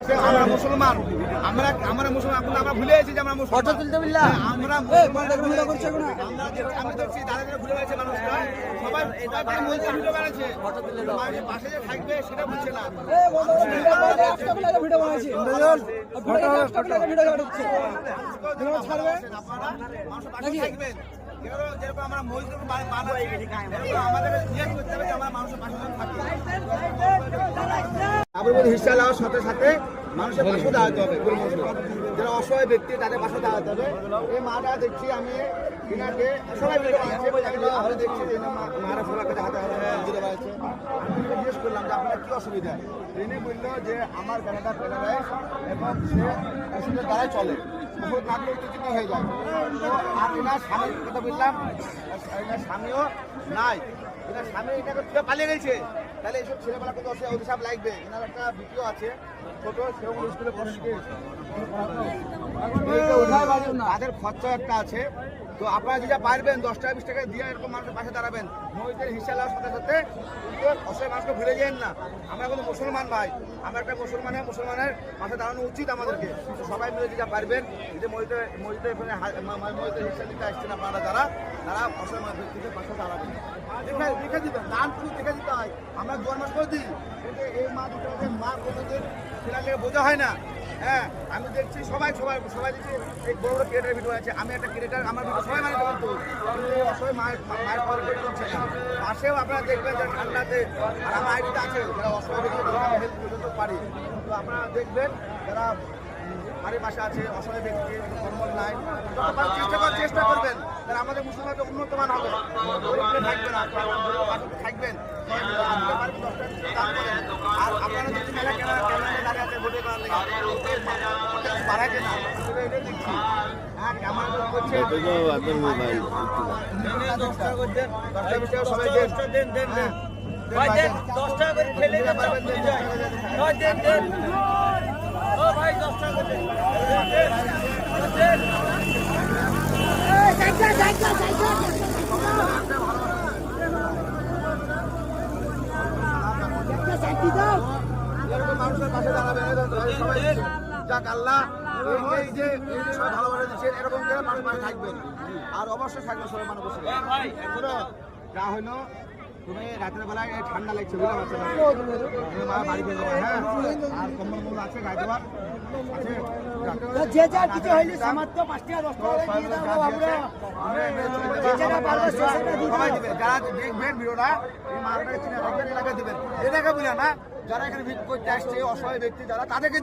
আমরা মুসলমান আমরা আমরা মুসলমান এখন আমরা ভুলে গেছি যে আমরা মুসলমান? আমরা ভুলে গেছি। আমরা আমি দেখছি সবাই ভিডিও বানাচ্ছে মানুষের পাশে যে থাকবে সেটা বুঝছে না ভিডিও বানাইছি ভিডিও বানাচ্ছে ছাড়বে আপনারা পাশে থাকবেন যেরকম আমরা মসজিদ বানাচ্ছি আমাদের করতে হবে আমরা মানুষের পাশে যেন থাকি আবুল হিসা লাওয়ার সাথে সাথে মানুষের পাশে দাঁড়াতে হবে যারা অসহায় ব্যক্তি, তাদের পাশে দাঁড়াতে হবে। এই মাটা দেখছি আমি দেখছি যে মারা বানাচ্ছে। জিজ্ঞেস করলাম যে, আপনার কি অসুবিধা? তিনি বলল যে, আমার বেড়াটা এবং সে ওষুধের দ্বারাই চলে। হয়ে যায়। তো কথা বললাম এনার স্বামীও নাই। এনার স্বামী এটাকে পালিয়ে গেছে। তাহলে এইসব ছেলেবেলা কিন্তু অসুবিধা অভিশাপ লাগবে। এনার একটা ভিডিও আছে ছোট সেও স্কুলে পড়ে তাদের খরচা একটা আছে। তো আপনারা যেটা পারবেন, দশ টাকা, বিশ টাকা দিয়ে এরকম মানুষের পাশে দাঁড়াবেন। মহিদের হিসা লাগার সাথে সাথে অসহায় মানুষকে ভুলে যান না। আমরা কিন্তু মুসলমান ভাই। আমরা একটা মুসলমানের মুসলমানের পাশে দাঁড়ানো উচিত আমাদেরকে। সবাই মিলে যেটা পারবেন যে মহিতে মহিতে এখানে মহিদের হিসা দিতে আসছেন আপনারা যারা, তারা অসহায় মানুষ ব্যক্তিদের পাশে দাঁড়াবেন। দেখে দিবেন, দান শুধু দেখে দিতে হয়। আমরা দোয়ার মাস করে দিই এই মা দুটো মা কোনোদিন সেটাকে বোঝা হয় না। হ্যাঁ আমি দেখছি সবাই সবাই সবাই দেখছি এই বড় বড় ক্রিয়েটার ভিডিও আছে। আমি একটা ক্রিয়েটার আমার ভিডিও সবাই মানে কিন্তু এই অসহায় মায়ের মায়ের পরে পেটে হচ্ছে পাশেও আপনারা দেখবেন যে ঠান্ডাতে আর আমার আইডিতে আছে, যারা আমি হেল্প পর্যন্ত পারি। তো আপনারা দেখবেন, যারা বাড়ির পাশে আছে, অসহায় ব্যক্তি কর্মল নাই চেষ্টা করার চেষ্টা করবেন। তাহলে আমাদের মুসলমানদের উন্নত মান হবে। গরিবরা থাকবে না থাকবেন। আর আপনারা যদি মেলা কেনা ভাই দেন, দশ টাকা করে ঠেলে দেন, সব ভুলে যায়। ভাই দেন, দেন। ও ভাই, দশ টাকা করে দেন। দেন, দেন, দেন। এরকম মানুষের পাশে দাঁড়াবেন সবাই যাক আল্লাহ এই- যে সবাই ভালোবাসা দিচ্ছেন এরকম করে মানুষ পাশে থাকবেন আর অবশ্যই থাকবেন সবাই মানুষ বসে যা হইল তুমি রাতের বেলায় ঠান্ডা লাগছে বুঝতে তুমি মা বাড়ি পেয়ে যাবে হ্যাঁ? আর কম্বল মূল আছে গায়ে দেওয়ার। আছে? যে যার কিছু হইলে সামান্য পাঁচ টাকা দশ টাকা দিয়ে দাও বাবুরা। যে যারা পারবে সেটা দিয়ে দিবেন যারা দেখবেন ভিডিওটা এই মালটাকে চিনে রাখবেন এলাকায় দিবেন। এলাকা বুঝে না? যারা এখানে আসছে অসহায় ব্যক্তি যারা তাদেরকে